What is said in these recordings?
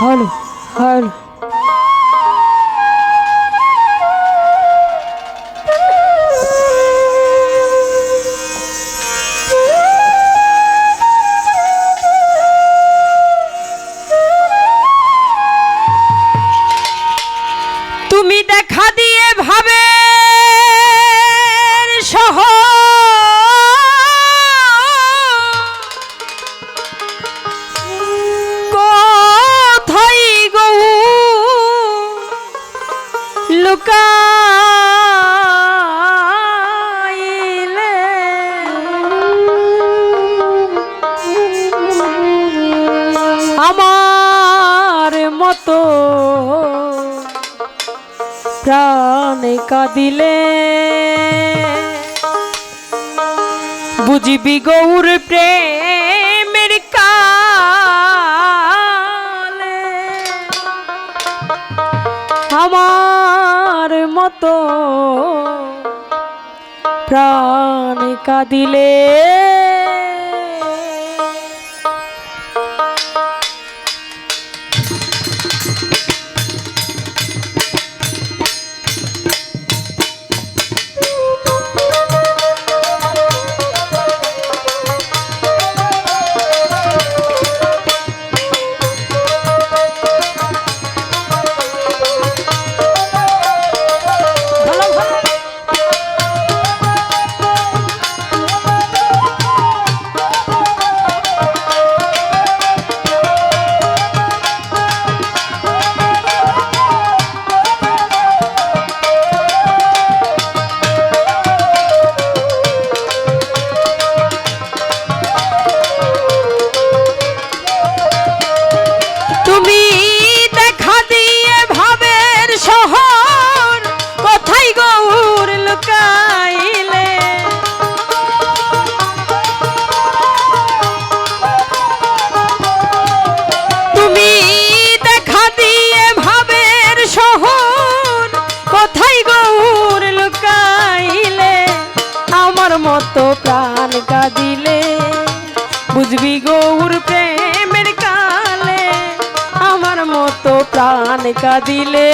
હાલો હાલો. মতো। প্রাণ কাঁদিলে। বুঝিবি গৌর প্রেমের কালে। আমার মতো প্রাণ কাঁদিলে। বুঝবি গৌর প্রেমের কালে? আমার মতো প্রাণ কাঁদিলে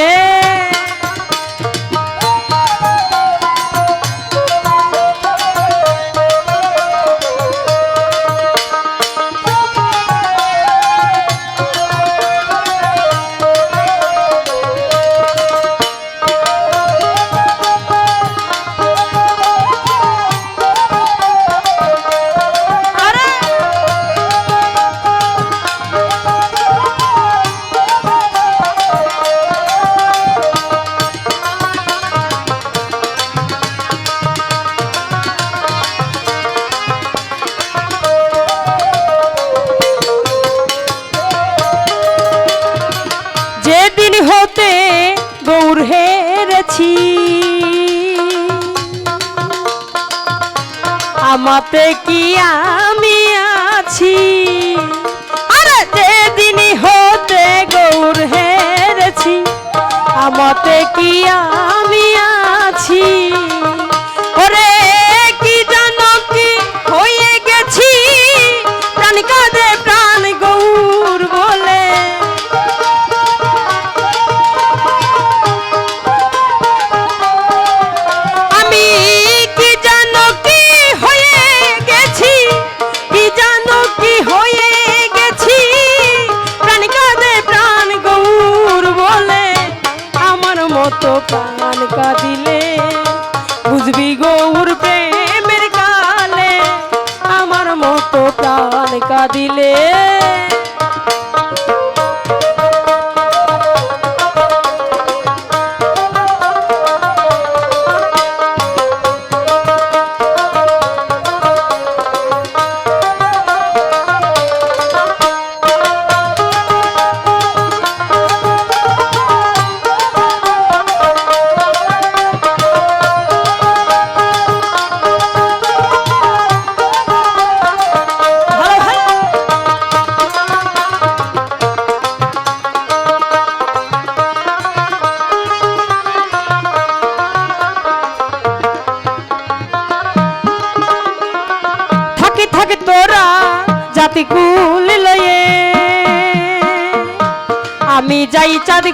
মতে কি আমি আছি? আরে যে দিনই হতে গৌর হেরেছি আমাতে কি আমি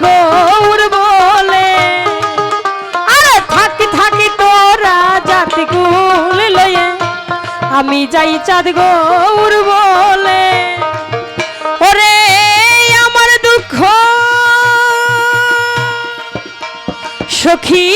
গৌর বলে। আরে থাকি থাকি তোরা জাতি কুল লয়ে। আমি যাই চাঁদ গৌর বলে। ওরে আমার দুঃখ, সখী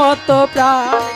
মতো প্রাণ।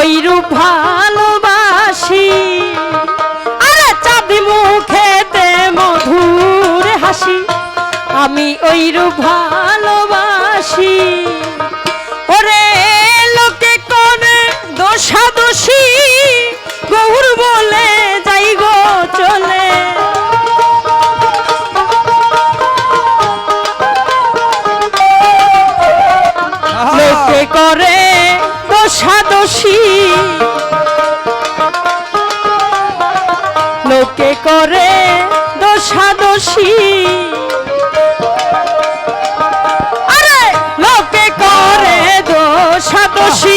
ওই রূপ ভালোবাসি। আরে চাঁদি মুখেতে মধুর হাসি আমি ওই রূপ ভালোবাসি। ওরে লোকে কোনে দোষা দোষী গৌর বলে যাই গো চলে। লোকে করে দোষাদোষী লোকে করে দোষাদোষী। আরে লোকে করে দোষাদোষী।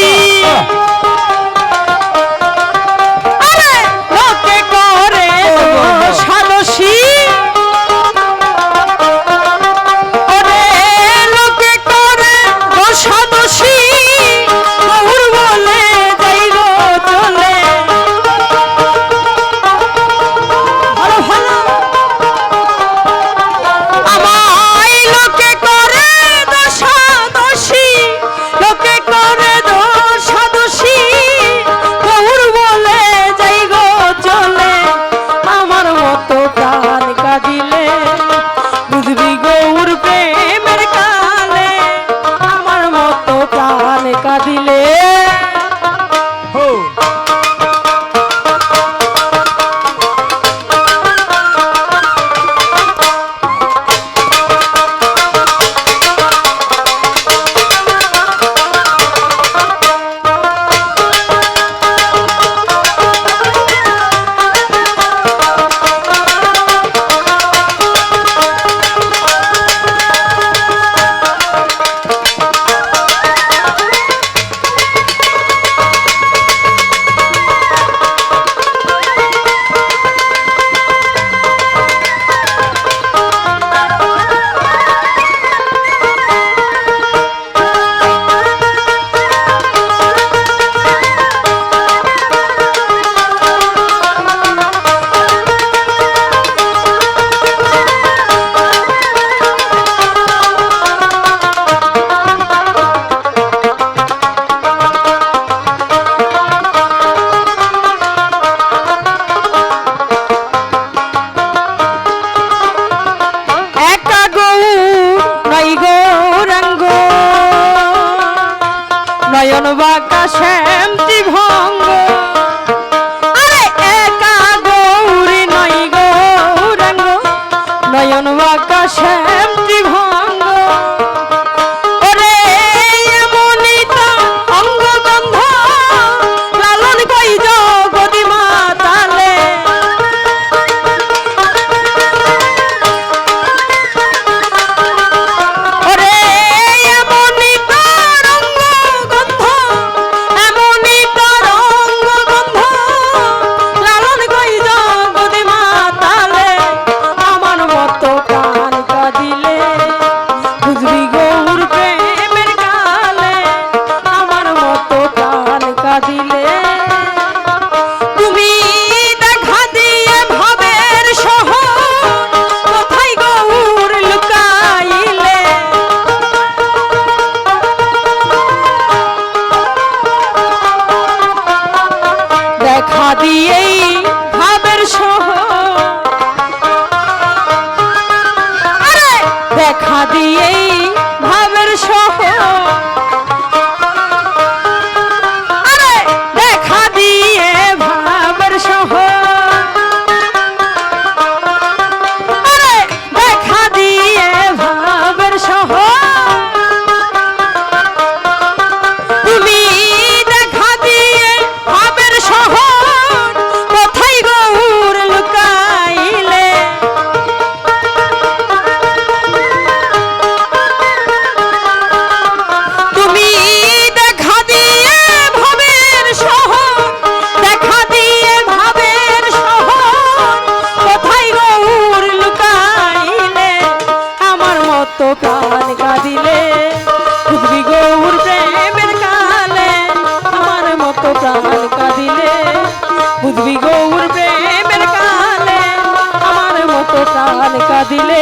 প্রাণ কাঁদিলে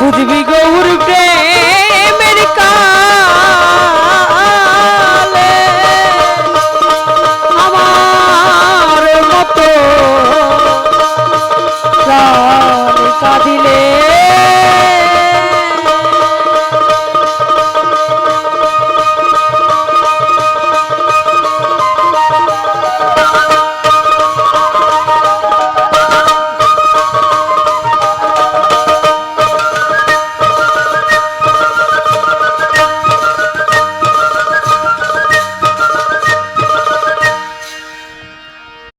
বুঝবি